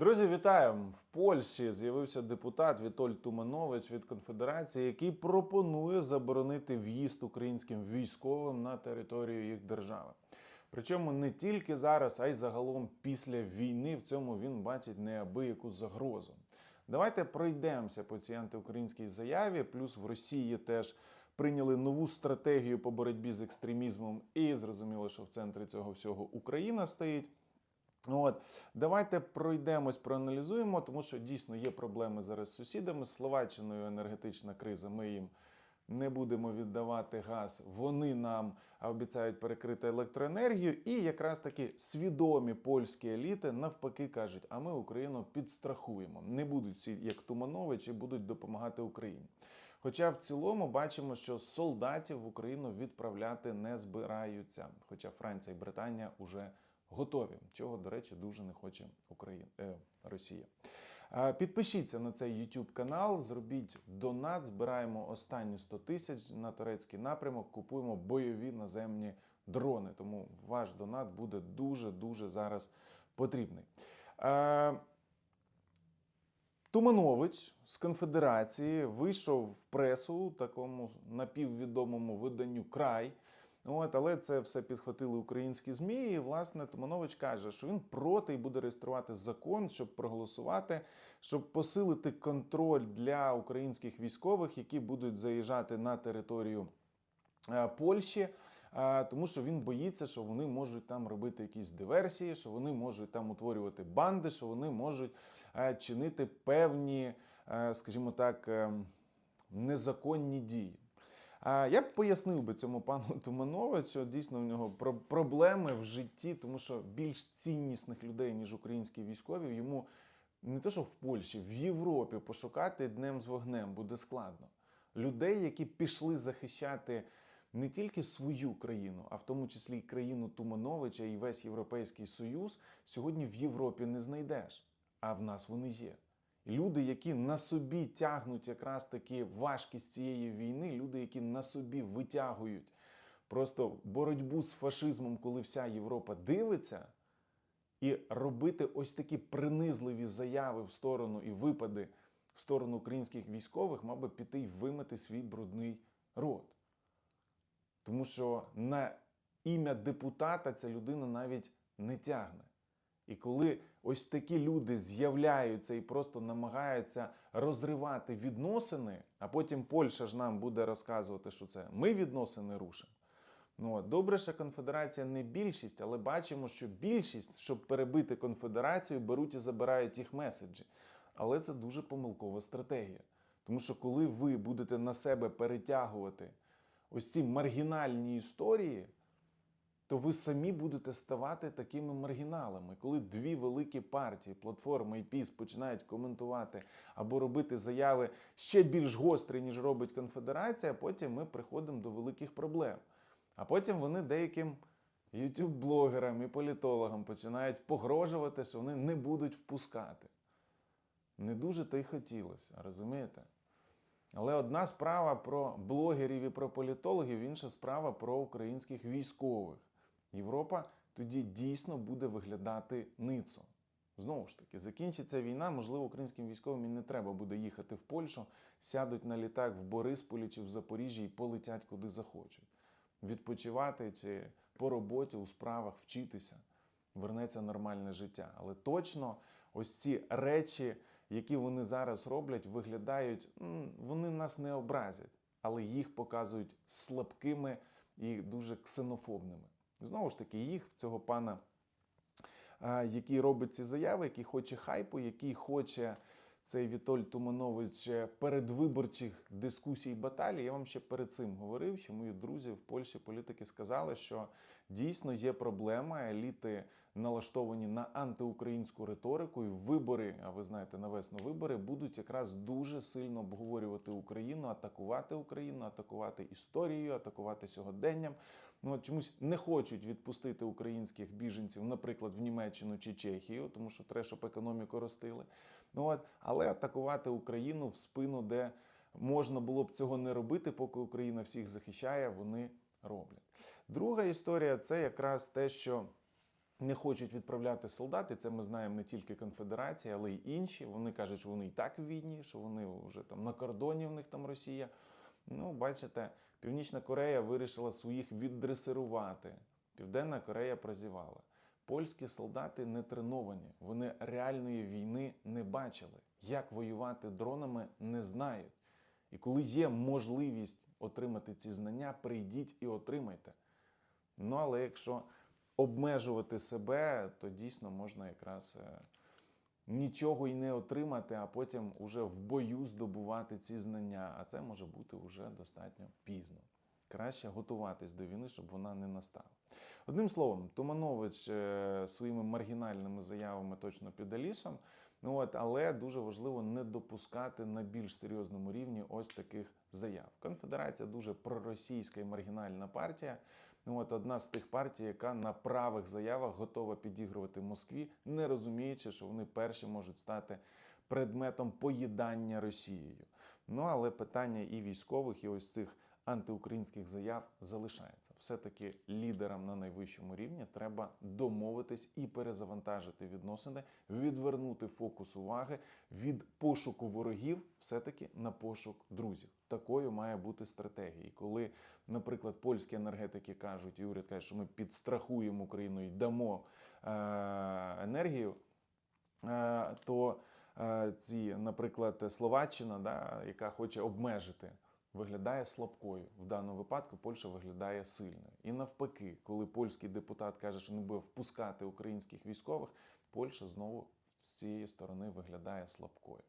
Друзі, вітаю! В Польщі з'явився депутат Вітоль Туманович від конфедерації, який пропонує заборонити в'їзд українським військовим на територію їх держави. Причому не тільки зараз, а й загалом після війни в цьому він бачить неабияку загрозу. Давайте пройдемося по цій антиукраїнській заяві. Плюс в Росії теж прийняли нову стратегію по боротьбі з екстремізмом, і зрозуміло, що в центрі цього всього Україна стоїть. От, давайте пройдемось, проаналізуємо, тому що дійсно є проблеми зараз з сусідами. З Словаччиною енергетична криза. Ми їм не будемо віддавати газ. Вони нам обіцяють перекрити електроенергію. І якраз таки свідомі польські еліти навпаки кажуть: а ми Україну підстрахуємо. Не будуть всі, як Тумановичі, будуть допомагати Україні. Хоча в цілому бачимо, що солдатів в Україну відправляти не збираються. Хоча Франція і Британія вже готові, чого, до речі, дуже не хоче Україна, е, Росія. Е, Підпишіться на цей YouTube канал, зробіть донат, збираємо останні 100 тисяч на турецький напрямок, купуємо бойові наземні дрони. Тому ваш донат буде дуже-дуже зараз потрібний. Е, Туманович з конфедерації вийшов в пресу такому напіввідомому виданню край. От, але це все підхватили українські змі. І власне Туманович каже, що він проти і буде реєструвати закон, щоб проголосувати, щоб посилити контроль для українських військових, які будуть заїжджати на територію е, Польщі. е, Тому що він боїться, що вони можуть там робити якісь диверсії, що вони можуть там утворювати банди, що вони можуть е, чинити певні, скажімо так, е, незаконні дії. Я б пояснив би цьому пану Тумановичу, дійсно в нього про- проблеми в житті, тому що більш ціннісних людей, ніж українські військові, йому не то, що в Польщі, в Європі пошукати днем з вогнем буде складно. Людей, які пішли захищати не тільки свою країну, а в тому числі й країну Тумановича і весь Європейський Союз, сьогодні в Європі не знайдеш, а в нас вони є. Люди, які на собі тягнуть якраз таки важкість цієї війни, люди, які на собі витягують просто боротьбу з фашизмом, коли вся Європа дивиться, і робити ось такі принизливі заяви в сторону і випади в сторону українських військових, мав би піти й вимити свій брудний рот. Тому що на ім'я депутата ця людина навіть не тягне. І коли ось такі люди з'являються і просто намагаються розривати відносини, а потім Польща ж нам буде розказувати, що це ми відносини рушимо. Ну, добре, що конфедерація не більшість, але бачимо, що більшість, щоб перебити конфедерацію, беруть і забирають їх меседжі. Але це дуже помилкова стратегія. Тому що коли ви будете на себе перетягувати ось ці маргінальні історії, то ви самі будете ставати такими маргіналами. Коли дві великі партії, платформа і ПІС, починають коментувати або робити заяви ще більш гострі, ніж робить конфедерація, потім ми приходимо до великих проблем. А потім вони деяким ютуб-блогерам і політологам починають погрожувати, вони не будуть впускати. Не дуже то й хотілося, розумієте? Але одна справа про блогерів і про політологів, інша справа про українських військових. Європа тоді дійсно буде виглядати ницо. Знову ж таки, закінчиться війна, можливо, українським військовим і не треба буде їхати в Польщу, сядуть на літак в Борисполі чи в Запоріжжі і полетять куди захочуть. Відпочивати чи по роботі у справах вчитися, вернеться нормальне життя. Але точно ось ці речі, які вони зараз роблять, виглядають, вони нас не образять, але їх показують слабкими і дуже ксенофобними. Знову ж таки, їх цього пана, який робить ці заяви, який хоче хайпу, який хоче цей Вітоль Туманович е, передвиборчих дискусій баталій. Я вам ще перед цим говорив, що мої друзі в Польщі політики сказали, що дійсно є проблема. Еліти налаштовані на антиукраїнську риторику, і вибори, а ви знаєте, на весну вибори будуть якраз дуже сильно обговорювати Україну, атакувати Україну, атакувати історією, атакувати сьогоденням. Ну от чомусь не хочуть відпустити українських біженців, наприклад, в Німеччину чи Чехію, тому що треба, щоб економіку ростили. Ну от, але атакувати Україну в спину, де можна було б цього не робити, поки Україна всіх захищає, вони роблять. Друга історія це якраз те, що не хочуть відправляти солдат, це ми знаємо не тільки конфедерація, але й інші. Вони кажуть, що вони і так в війні, що вони вже там на кордоні в них там Росія. Ну, бачите, Північна Корея вирішила своїх віддресирувати. Південна Корея прозівала. Польські солдати не треновані, вони реальної війни не бачили. Як воювати дронами, не знають. І коли є можливість отримати ці знання, прийдіть і отримайте. Ну, але якщо обмежувати себе, то дійсно можна якраз е, нічого і не отримати, а потім уже в бою здобувати ці знання. А це може бути вже достатньо пізно. Краще готуватись до війни, щоб вона не настала. Одним словом, Туманович е, своїми маргінальними заявами точно під Алісом. Ну от, але дуже важливо не допускати на більш серйозному рівні ось таких заяв. Конфедерація дуже проросійська і маргінальна партія. Ну, от одна з тих партій, яка на правих заявах готова підігрувати Москві, не розуміючи, що вони перші можуть стати предметом поїдання Росією. Ну але питання і військових, і ось цих антиукраїнських заяв залишається. Все-таки лідерам на найвищому рівні треба домовитись і перезавантажити відносини, відвернути фокус уваги від пошуку ворогів, все-таки на пошук друзів. Такою має бути стратегія. І коли, наприклад, польські енергетики кажуть, і уряд каже, що ми підстрахуємо Україну і дамо е- енергію, е- то е, ці, наприклад, Словаччина, да, яка хоче обмежити виглядає слабкою. В даному випадку Польща виглядає сильною. І навпаки, коли польський депутат каже, що не буде впускати українських військових, Польща знову з цієї сторони виглядає слабкою.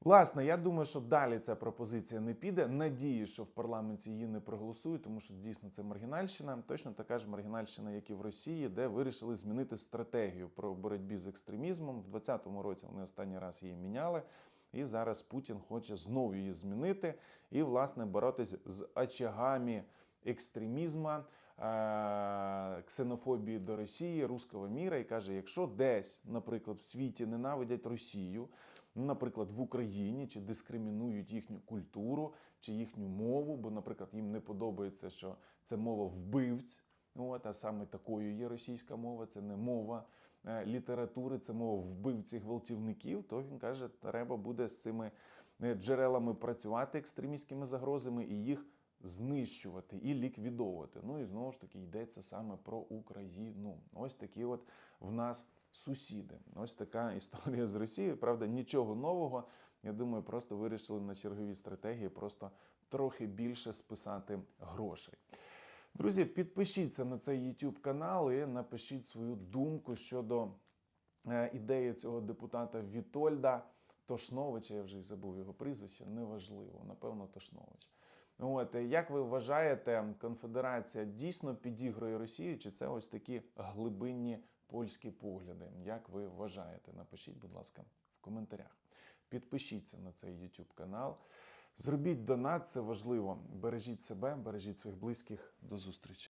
Власне, я думаю, що далі ця пропозиція не піде. Надію, що в парламенті її не проголосують, тому що дійсно це маргінальщина. Точно така ж маргінальщина, як і в Росії, де вирішили змінити стратегію про боротьбі з екстремізмом. В 2020 році вони останній раз її міняли. І зараз Путін хоче знову її змінити і, власне, боротись з очагами екстремізму, е, ксенофобії до Росії, руского міра, і каже: якщо десь, наприклад, в світі ненавидять Росію, наприклад, в Україні чи дискримінують їхню культуру чи їхню мову, бо, наприклад, їм не подобається, що це мова вбивць. От, а саме такою є російська мова, це не мова літератури, це мова вбивців гвалтівників, то він каже, треба буде з цими е, джерелами працювати екстремістськими загрозами і їх знищувати і ліквідовувати. Ну і знову ж таки йдеться саме про Україну. Ось такі от в нас сусіди. Ось така історія з Росією. Правда, нічого нового. Я думаю, просто вирішили на черговій стратегії просто трохи більше списати грошей. Друзі, підпишіться на цей YouTube канал і напишіть свою думку щодо е, ідеї цього депутата Вітольда Тошновича. Я вже й забув його прізвище, неважливо, напевно, Тошнович. От е, як ви вважаєте, конфедерація дійсно підігрує Росію? Чи це ось такі глибинні польські погляди? Як ви вважаєте? Напишіть, будь ласка, в коментарях. Підпишіться на цей YouTube канал. Зробіть донат, це важливо. Бережіть себе, бережіть своїх близьких. До зустрічі.